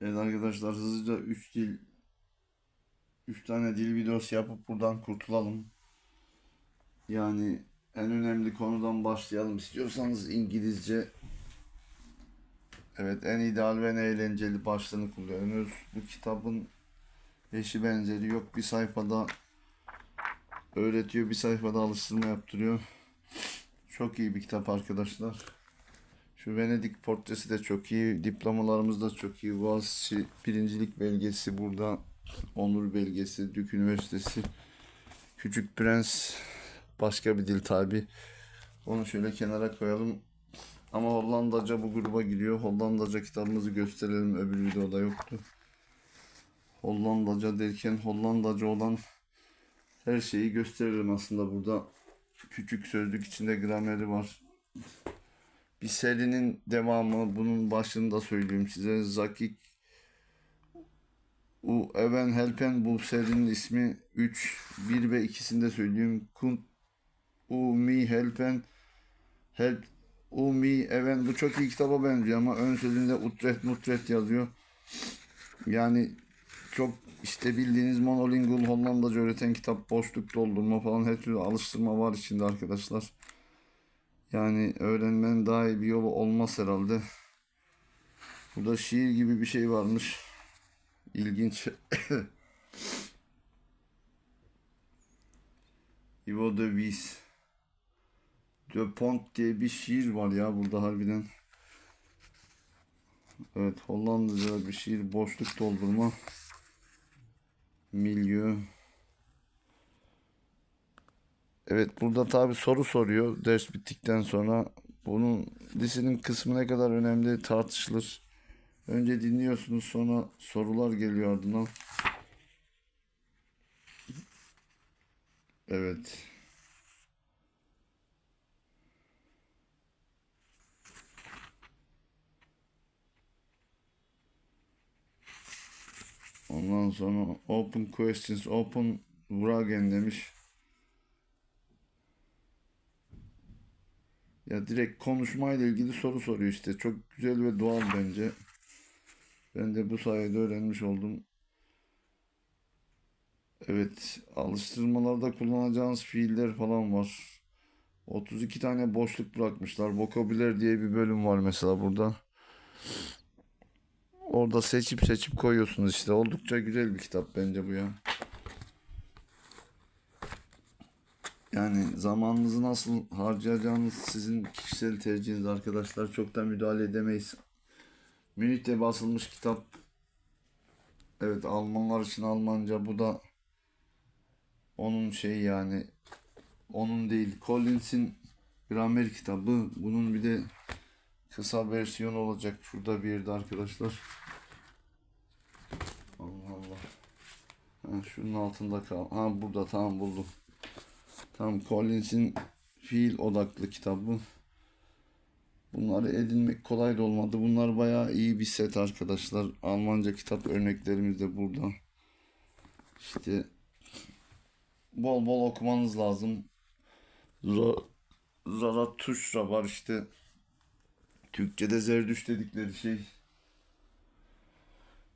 Evet arkadaşlar hızlıca 3 dil 3 tane dil videosu yapıp buradan kurtulalım. Yani en önemli konudan başlayalım. İstiyorsanız İngilizce Evet en ideal ve en eğlenceli başlığını kullanıyoruz. Bu kitabın eşi benzeri yok. Bir sayfada öğretiyor, bir sayfada alıştırma yaptırıyor. Çok iyi bir kitap arkadaşlar. Şu Venedik portresi de çok iyi. Diplomalarımız da çok iyi. Boğaziçi birincilik belgesi burada. Onur belgesi. Dük Üniversitesi. Küçük Prens. Başka bir dil tabi. Onu şöyle kenara koyalım. Ama Hollandaca bu gruba giriyor. Hollandaca kitabımızı gösterelim. Öbür videoda yoktu. Hollandaca derken Hollandaca olan her şeyi gösteririm aslında burada. Küçük sözlük içinde grameri var. Bir serinin devamı bunun başında söyleyeyim size. Zakik U Even Helpen bu serinin ismi 3 1 ve 2'sinde söyleyeyim. Kunt U Mi Helpen Help U Mi Even bu çok iyi kitaba benziyor ama ön sözünde Utrecht Mutrecht yazıyor. Yani çok işte bildiğiniz monolingual Hollandaca öğreten kitap boşluk doldurma falan her türlü alıştırma var içinde arkadaşlar. Yani öğrenmenin daha iyi bir yolu olmaz herhalde. Burada şiir gibi bir şey varmış. İlginç. Ivo de Vis. De Pont diye bir şiir var ya burada harbiden. Evet Hollandaca bir şiir boşluk doldurma. Milieu. Evet burada tabi soru soruyor ders bittikten sonra. Bunun lisenin kısmı ne kadar önemli tartışılır. Önce dinliyorsunuz sonra sorular geliyor ardından. Evet. Ondan sonra open questions, open Vragen demiş. Ya direkt konuşmayla ilgili soru soruyor işte. Çok güzel ve doğal bence. Ben de bu sayede öğrenmiş oldum. Evet, alıştırmalarda kullanacağınız fiiller falan var. 32 tane boşluk bırakmışlar. Vokabüler diye bir bölüm var mesela burada. Orada seçip seçip koyuyorsunuz işte. Oldukça güzel bir kitap bence bu ya. Yani zamanınızı nasıl harcayacağınız sizin kişisel tercihiniz arkadaşlar. Çok da müdahale edemeyiz. Münih'te basılmış kitap. Evet Almanlar için Almanca. Bu da onun şey yani onun değil. Collins'in gramer kitabı. Bunun bir de kısa versiyonu olacak. Şurada bir yerde arkadaşlar. Allah Allah. Ha, şunun altında kal. Ha burada tamam buldum. Tam Collins'in fiil odaklı kitabı. Bunları edinmek kolay da olmadı. Bunlar bayağı iyi bir set arkadaşlar. Almanca kitap örneklerimiz de burada. İşte bol bol okumanız lazım. Za- Zarathustra var işte. Türkçe'de Zerdüş dedikleri şey.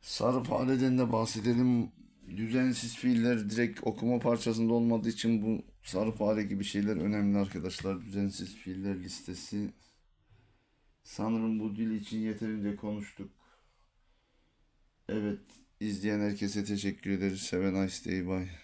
Sarı fareden de bahsedelim. Düzensiz fiiller direkt okuma parçasında olmadığı için bu sarı fare gibi şeyler önemli arkadaşlar. Düzensiz fiiller listesi. Sanırım bu dil için yeterince konuştuk. Evet, izleyen herkese teşekkür ederiz. Have a nice day, bye.